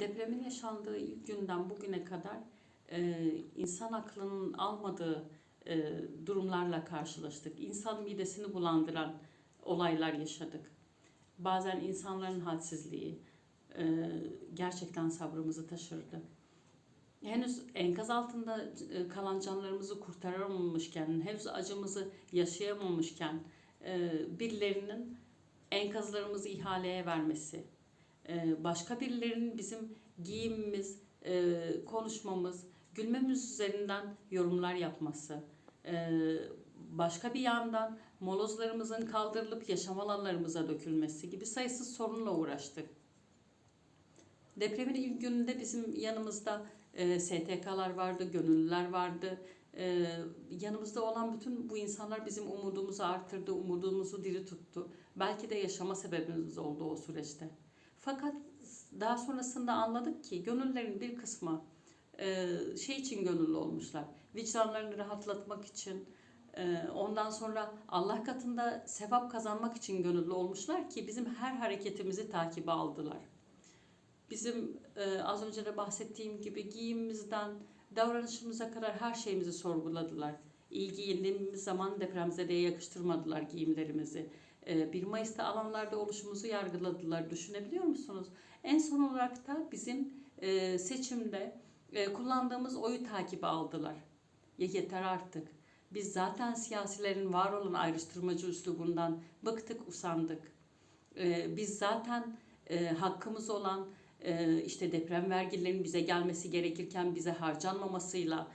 Depremin yaşandığı ilk günden bugüne kadar e, insan aklının almadığı e, durumlarla karşılaştık. İnsan midesini bulandıran olaylar yaşadık. Bazen insanların hadsizliği e, gerçekten sabrımızı taşırdı. Henüz enkaz altında e, kalan canlarımızı kurtaramamışken, henüz acımızı yaşayamamışken e, birilerinin enkazlarımızı ihaleye vermesi, başka birilerinin bizim giyimimiz, e, konuşmamız, gülmemiz üzerinden yorumlar yapması, e, başka bir yandan molozlarımızın kaldırılıp yaşam alanlarımıza dökülmesi gibi sayısız sorunla uğraştık. Depremin ilk gününde bizim yanımızda e, STK'lar vardı, gönüllüler vardı. E, yanımızda olan bütün bu insanlar bizim umudumuzu artırdı, umudumuzu diri tuttu. Belki de yaşama sebebimiz oldu o süreçte. Fakat daha sonrasında anladık ki gönüllerin bir kısmı e, şey için gönüllü olmuşlar. Vicdanlarını rahatlatmak için, e, ondan sonra Allah katında sevap kazanmak için gönüllü olmuşlar ki bizim her hareketimizi takibe aldılar. Bizim e, az önce de bahsettiğim gibi giyimimizden davranışımıza kadar her şeyimizi sorguladılar. İyi giyindiğimiz zaman depremzedeye yakıştırmadılar giyimlerimizi. E, 1 Mayıs'ta alanlarda oluşumuzu yargıladılar. Düşünebiliyor musunuz? En son olarak da bizim e, seçimde e, kullandığımız oyu takibe aldılar. Ya yeter artık. Biz zaten siyasilerin var olan ayrıştırmacı üslubundan bıktık, usandık. E, biz zaten e, hakkımız olan işte deprem vergilerinin bize gelmesi gerekirken bize harcanmamasıyla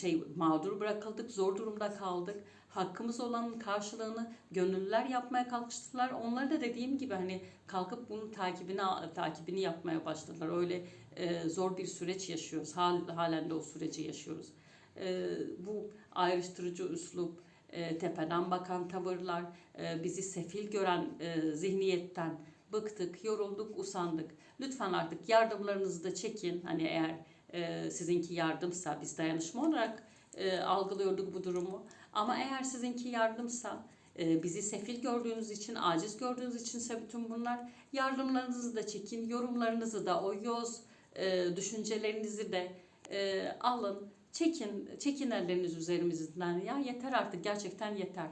şey mağdur bırakıldık, zor durumda kaldık. Hakkımız olanın karşılığını gönüllüler yapmaya kalkıştılar. Onlar da dediğim gibi hani kalkıp bunun takibini takibini yapmaya başladılar. Öyle e, zor bir süreç yaşıyoruz. Hal, halen de o süreci yaşıyoruz. E, bu ayrıştırıcı üslup, e, tepeden bakan tavırlar, e, bizi sefil gören e, zihniyetten bıktık, yorulduk, usandık. Lütfen artık yardımlarınızı da çekin. Hani eğer e, sizinki yardımsa biz dayanışma olarak e, algılıyorduk bu durumu. Ama eğer sizinki yardımsa e, bizi sefil gördüğünüz için, aciz gördüğünüz içinse bütün bunlar yardımlarınızı da çekin, yorumlarınızı da o yoz e, düşüncelerinizi de e, alın, çekin, çekin elleriniz üzerimizden ya yeter artık gerçekten yeter.